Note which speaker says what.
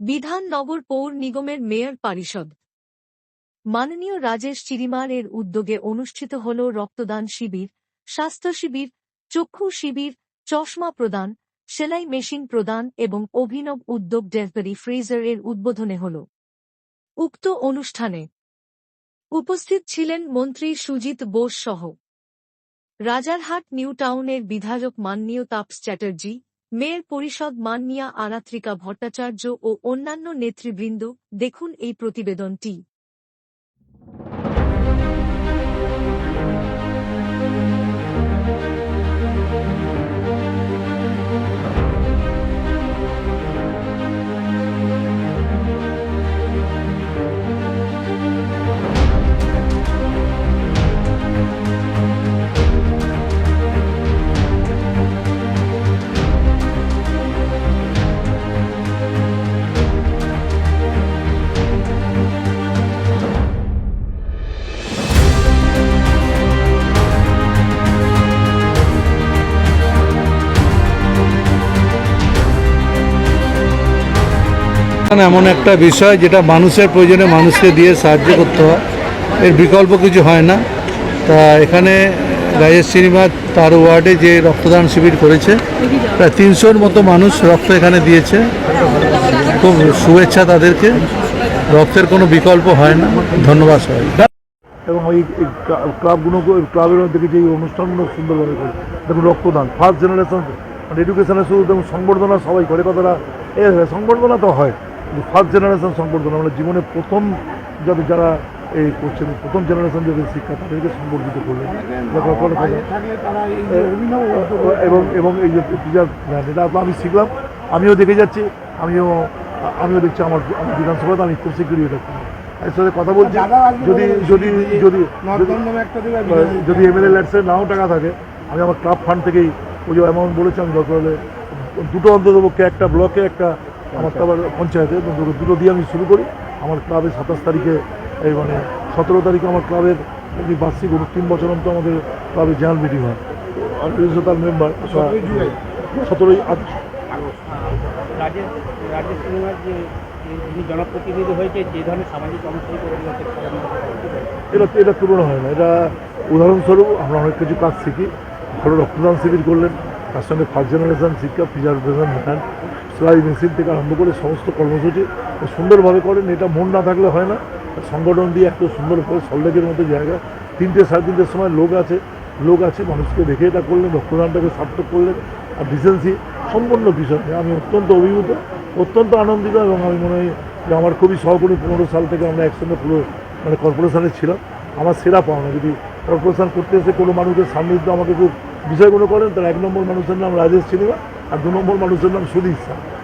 Speaker 1: বিধাননগর পৌর নিগমের মেয়র পরিষদ। মাননীয় রাজেশ চিরিমার এর উদ্যোগে অনুষ্ঠিত হল রক্তদান শিবির, স্বাস্থ্য শিবির, চক্ষু শিবির, চশমা প্রদান, সেলাই মেশিন প্রদান এবং অভিনব উদ্যোগ ডেলিভারি ফ্রিজার এর উদ্বোধনে হল। উক্ত অনুষ্ঠানে উপস্থিত ছিলেন মন্ত্রী সুজিত বোস সহ। রাজারহাট নিউ টাউনের বিধায়ক মাননীয় তাপস চ্যাটার্জি মেয়র পরিষদ মাননিয়া আরাত্রিকা ভট্টাচার্য ও অন্যান্য নেতৃবৃন্দ দেখুন এই প্রতিবেদনটি।
Speaker 2: এমন একটা বিষয় যেটা মানুষের প্রয়োজনে মানুষকে দিয়ে সাহায্য করতে হয়। এর বিকল্প কিছু হয় না। তা এখানে রাজেশ সিনেমা তার ওয়ার্ডে যে রক্তদান শিবির করেছে, প্রায় তিনশোর মতো মানুষ রক্ত এখানে দিয়েছে। খুব শুভেচ্ছা তাদেরকে। রক্তের কোনো বিকল্প হয় না। ধন্যবাদ সবাই।
Speaker 3: এবং ওই ক্লাবগুলো ক্লাবের মধ্যে যে এই অনুষ্ঠানগুলো সুন্দরভাবে করে, দেখুন রক্তদান ফার্স্ট জেনারেশন মানে এডুকেশনে শুধু দেখুন সংবর্ধনা সবাই করে, কথাটা এ, সংবর্ধনা তো হয়। ফার্স্ট জেনারেশন সংবর্ধনা মানে জীবনে প্রথম যাদের যারা এই করছেন প্রথম জেনারেশন যাদের শিক্ষা তাদেরকে সংবর্ধিত করলেন। এবং এবং এই যে টিচার এটা আমি শিখলাম আমিও দেখে যাচ্ছি আমিও আমিও দেখছি আমার আমার বিধানসভাতে আমি খুব শীঘ্রই এটা করব এর সাথে কথা বলছি যদি যদি যদি যদি এমএলএ ল্যাটসে নাও টাকা থাকে আমি আমার ক্লাব ফান্ড থেকেই ওই যে অ্যামাউন্ট বলেছি আমি দরকার হলে দুটো অন্ততপক্ষে একটা ব্লকে একটা আমার তো আবার পঞ্চায়েতে দুটো- দুটো দিয়ে আমি শুরু করি। আমার ক্লাবে সাতাশ তারিখে এই মানে সতেরো তারিখে আমার ক্লাবের যে বার্ষিক তিন বছর অন্ত আমাদের ক্লাবে জেনারেল মিটিং হয়। আর তার মেম্বার সতেরোই আগস্ট।
Speaker 4: রাজেশ রাজেশ সিনেমার যে যে- যিনি জনপ্রতিনিধি হয়েছে যে ধরনের সামাজিক অনুষ্ঠান
Speaker 3: এটা এটা তুলনা হয় না। এটা উদাহরণস্বরূপ আমরা অনেক কিছু কাজ শিখি। ধরো রক্তদান শিবির করলেন তার সঙ্গে ফার্স্ট জেনারেশন শিক্ষা প্রিজার্ভেশন ম্যান সেলাই মেশিন থেকে আরম্ভ করে সমস্ত কর্মসূচি সুন্দরভাবে করেন, এটা মন না থাকলে হয় না। সংগঠন দিয়ে এত সুন্দরভাবে সল্লেকের মতো জায়গা। তিনটে সাড়ে তিনটের সময় লোক আছে লোক আছে, মানুষকে দেখে এটা করলেন, রক্তদানটাকে সার্থক করলেন। আর ডিসেন্সি সম্পূর্ণ বিষয়। আমি অত্যন্ত অভিভূত, অত্যন্ত আনন্দিত এবং আমি মনে হয় যে আমার খুবই সহকর্মী পনেরো সাল থেকে আমরা একসঙ্গে পুরো মানে কর্পোরেশনে ছিলাম। আমার সেরা পাওনা, যদি কর্পোরেশন করতে এসে কোনো মানুষের সান্নিধ্য আমাকে খুব বিষয়গুলো করেন, তার এক নম্বর মানুষের নাম রাজেশ সিনেমা আর দু নম্বর মানুষের নাম সুদীপ স্যার